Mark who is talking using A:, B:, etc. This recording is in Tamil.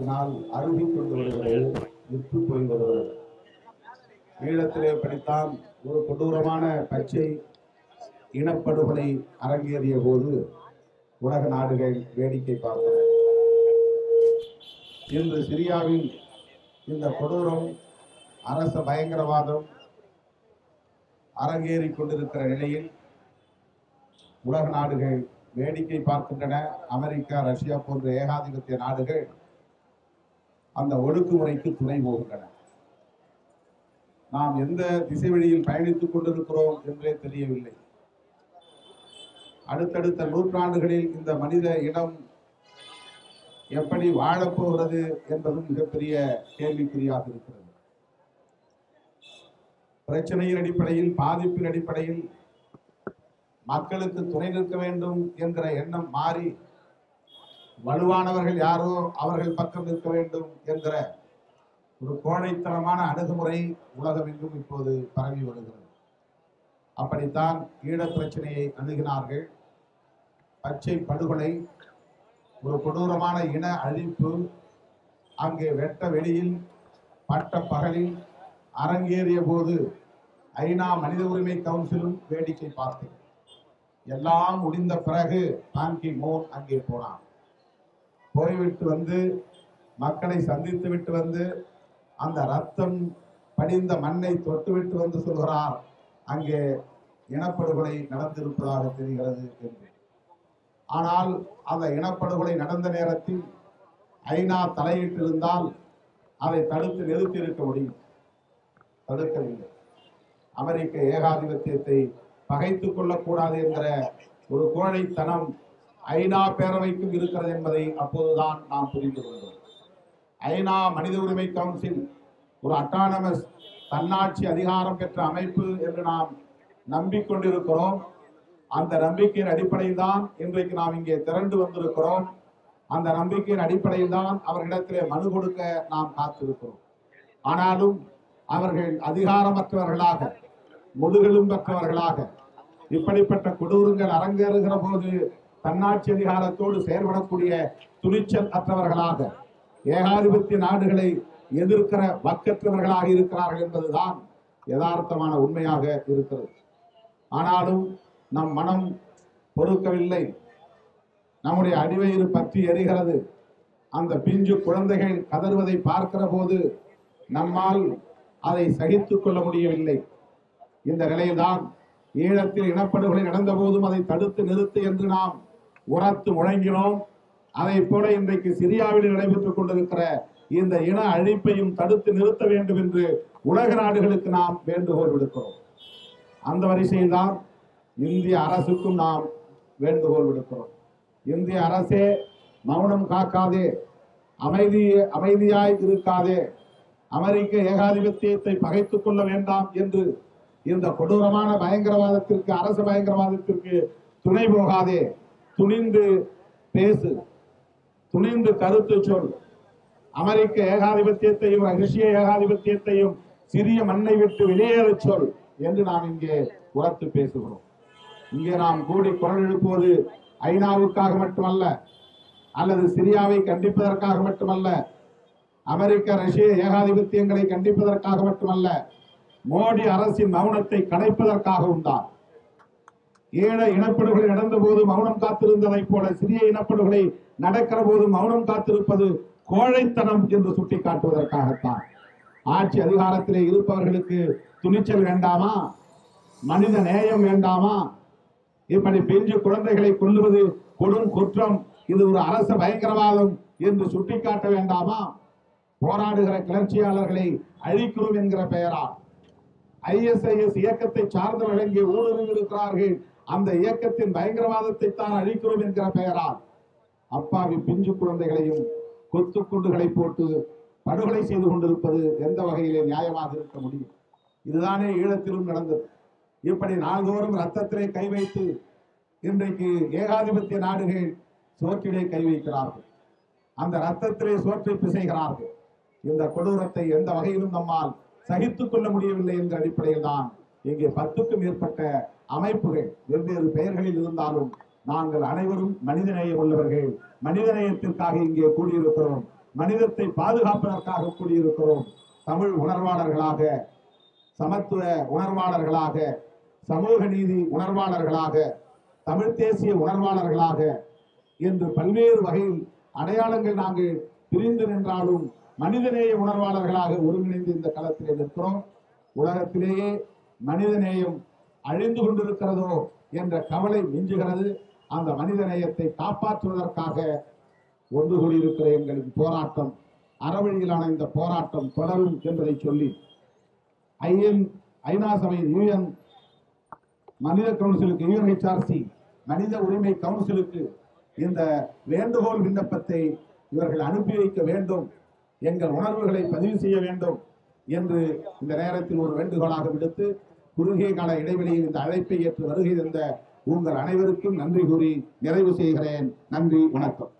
A: நாள் அருகி கொண்டு வருகிறது விற்று போய் வருகிறது. ஈழத்திலே படித்தான் ஒரு கொடூரமான பச்சை இனப்படுகொலை அரங்கேறிய போது உலக நாடுகள் வேடிக்கை பார்த்தன. இன்று சிரியாவில் இந்த கொடூரம் அரச பயங்கரவாதம் அரங்கேறி கொண்டிருக்கிற நிலையில் உலக நாடுகள் வேடிக்கை பார்க்கின்றன. அமெரிக்கா ரஷ்யா போன்ற ஏகாதிபத்திய நாடுகள் அந்த ஒடுக்குமுறைக்கு துணை போகின்றன. நாம் எந்த திசை வழியில் பயணித்துக் கொண்டிருக்கிறோம் என்றே தெரியவில்லை. அடுத்தடுத்த நூற்றாண்டுகளில் இந்த மனித இனம் எப்படி வாழப்போகிறது என்பதும் மிகப்பெரிய கேள்விக்குறியாக இருக்கிறது. பிரச்சனையின் அடிப்படையில் பாதிப்பின் அடிப்படையில் மக்களுக்கு துணை நிற்க வேண்டும் என்கிற எண்ணம் மாறி வலுவானவர்கள் யாரோ அவர்கள் பக்கம் நிற்க வேண்டும் என்கிற ஒரு கோழைத்தனமான அணுகுமுறை உலகமெங்கும் இப்போது பரவி வருகிறது. அப்படித்தான் ஈழப் பிரச்சனையை அணுகினார்கள். பச்சை படுகொலை ஒரு கொடூரமான இன அழிப்பு அங்கே வெட்ட வெளியில் பட்ட பகலில் அரங்கேறிய போது ஐநா மனித உரிமை கவுன்சிலும் வேடிக்கை பார்த்தேன். எல்லாம் முடிந்த பிறகு பாங்கி மோன் அங்கே போனான். போய்விட்டு வந்து மக்களை சந்தித்து விட்டு வந்து அந்த ரத்தம் படிந்த மண்ணை தொட்டுவிட்டு வந்து சொல்கிறார். அங்கே இனப்படுகொலை நடந்திருப்பதாக தெரிகிறது என்று. ஆனால் அந்த இனப்படுகொலை நடந்த நேரத்தில் ஐநா தலையிட்டிருந்தால் அதை தடுத்து நிறுத்தி இருக்க முடியும். தடுக்கவில்லை. அமெரிக்க ஏகாதிபத்தியத்தை பகைத்து கொள்ளக்கூடாது என்கிற ஒரு கோழைத்தனம் ஐநா பேரவைக்கும் இருக்கிறது என்பதை அப்போதுதான் நாம் புரிந்து கொண்டோம். ஐநா மனித உரிமை கவுன்சில் ஒரு அட்டானமஸ் தன்னாட்சி அதிகாரம் பெற்ற அமைப்பு என்று நாம் நம்பிக்கொண்டிருக்கிறோம். அந்த நம்பிக்கையின் அடிப்படையில் தான் இன்றைக்கு நாம் இங்கே திரண்டு வந்திருக்கிறோம். அந்த நம்பிக்கையின் அடிப்படையில் தான் அவர்களிடத்திலே மனு கொடுக்க நாம் காத்திருக்கிறோம். ஆனாலும் அவர்கள் அதிகாரமற்றவர்களாக முதுகெலும்பற்றவர்களாக இப்படிப்பட்ட கொடூரங்கள் அரங்கேறுகிற போது தன்னாட்சி அதிகாரத்தோடு செயல்படக்கூடிய துணிச்சல் அற்றவர்களாக ஏகாதிபத்திய நாடுகளை எதிர்க்கிற வக்கற்றவர்களாக இருக்கிறார்கள் என்பதுதான் யதார்த்தமான உண்மையாக இருக்கிறது. ஆனாலும் நம் மனம் பொறுக்கவில்லை. நம்முடைய அடிவயிறு பற்றி எரிகிறது. அந்த பிஞ்சு குழந்தைகள் கதறுவதை பார்க்கிற போது நம்மால் அதை சகித்துக் கொள்ள முடியவில்லை. இந்த நிலையில்தான் ஈழத்தில் இனப்படுகொலை நடந்த போதும் அதை தடுத்து நிறுத்து என்று நாம் உரத்து முழங்கினோம் அதை போல இன்றைக்கு சிரியாவில் நடைபெற்றுக் கொண்டிருக்கிற இந்த இன அழிப்பையும் தடுத்து நிறுத்த வேண்டும் என்று உலக நாடுகளுக்கு நாம் வேண்டுகோள் விடுக்கிறோம். அந்த வரிசையில் தான் இந்திய அரசுக்கும் நாம் வேண்டுகோள் விடுக்கிறோம். இந்திய அரசே மௌனம் காக்காதே அமைதி அமைதியாய் இருக்காதே அமெரிக்க ஏகாதிபத்தியத்தை பகைத்துக் கொள்ள வேண்டாம் என்று இந்த கொடூரமான பயங்கரவாதத்திற்கு அரசு பயங்கரவாதத்திற்கு துணை போகாதே. துணிந்து பேசு துணிந்து கருத்து சொல். அமெரிக்க ஏகாதிபத்தியத்தையும் ரஷ்ய ஏகாதிபத்தியத்தையும் சிறிய மண்ணை விட்டு வெளியேறச் சொல் என்று நாம் இங்கே உரத்து பேசுகிறோம். இங்கே நாம் கூடி குரல் எழுப்புவது ஐநாவுக்காக மட்டுமல்ல அல்லது சிரியாவை கண்டிப்பதற்காக மட்டுமல்ல அமெரிக்க ரஷ்ய ஏகாதிபத்தியங்களை கண்டிப்பதற்காக மட்டுமல்ல மோடி அரசின் மௌனத்தை கடைப்பதற்காகவும் தான். ஈழ இனப்படுகொலை நடந்த போது மௌனம் காத்திருந்ததைப் போல சிறிய இனப்படுகொலை நடக்கிற போது மௌனம் காத்திருப்பது கோழைத்தனம் என்று சுட்டிக்காட்டுவதற்காகத்தான். ஆட்சி அதிகாரத்திலே இருப்பவர்களுக்கு துணிச்சல் வேண்டாமா? மனித நேயம் வேண்டாமா? இப்படி பெஞ்சு குழந்தைகளை கொல்லுவது கொடும் குற்றம் இது ஒரு அரச பயங்கரவாதம் என்று சுட்டிக்காட்ட வேண்டாமா? போராடுகிற கிளர்ச்சியாளர்களை அழிக்கிறோம் என்கிற பெயரால். ஐஎஸ்ஐஎஸ் இயக்கத்தை சார்ந்தவர்கள் இங்கே ஊடுருவி இருக்கிறார்கள் அந்த இயக்கத்தின் பயங்கரவாதத்தை தான் அழிக்கிறோம் என்கிற பெயரால் அப்பாவி பிஞ்சு குழந்தைகளையும் கொத்து குண்டுகளை போட்டு படுகொலை செய்து கொண்டிருப்பது எந்த வகையிலே நியாயமாக இருக்க முடியும்? இதுதானே ஈழத்திலும் நடந்தது. இப்படி நாள்தோறும் ரத்தத்திலே கை வைத்து இன்றைக்கு ஏகாதிபத்திய நாடுகள் சோற்றிலே கை வைக்கிறார்கள். அந்த ரத்தத்திலே சோற்றை பிசைகிறார்கள். இந்த கொடூரத்தை எந்த வகையிலும் நம்மால் சகித்துக் கொள்ள முடியவில்லை என்ற அடிப்படையில் தான் இங்கே பத்துக்கும் மேற்பட்ட அமைப்புகள் வெவ்வேறு பெயர்களில் இருந்தாலும் நாங்கள் அனைவரும் மனிதநேயம் உள்ளவர்கள் மனிதநேயத்திற்காக இங்கே கூடியிருக்கிறோம். மனிதத்தை பாதுகாப்பதற்காக கூடியிருக்கிறோம். தமிழ் உணர்வாளர்களாக சமத்துவ உணர்வாளர்களாக சமூக நீதி உணர்வாளர்களாக தமிழ் தேசிய உணர்வாளர்களாக என்று பல்வேறு வகையில் அடையாளங்கள் நாங்கள் பிரிந்து நின்றாலும் மனிதநேய உணர்வாளர்களாக ஒருங்கிணைந்து இந்த களத்திலே நிற்கிறோம். உலகத்திலேயே மனிதநேயம் அழிந்து கொண்டிருக்கிறதோ என்ற கவலை மிஞ்சுகிறது. அந்த மனிதநேயத்தை காப்பாற்றுவதற்காக ஒன்று கூடியிருக்கிற எங்களின் போராட்டம் அறவழியிலான இந்த போராட்டம் தொடரும் என்பதை சொல்லி ஐஎன் ஐநா சபையின் யூஎன் மனித கவுன்சிலுக்கு யூஎன்ஹெச்ஆர்சி மனித உரிமை கவுன்சிலுக்கு இந்த வேண்டுகோள் விண்ணப்பத்தை இவர்கள் அனுப்பி வைக்க வேண்டும் எங்கள் உணர்வுகளை பதிவு செய்ய வேண்டும் என்று இந்த நேரத்தில் ஒரு வேண்டுகோளாக விடுத்து குறுகிய கால இடைவெளியில் இந்த அழைப்பை ஏற்று வருகை தந்த உங்கள் அனைவருக்கும் நன்றி கூறி நிறைவு செய்கிறேன். நன்றி வணக்கம்.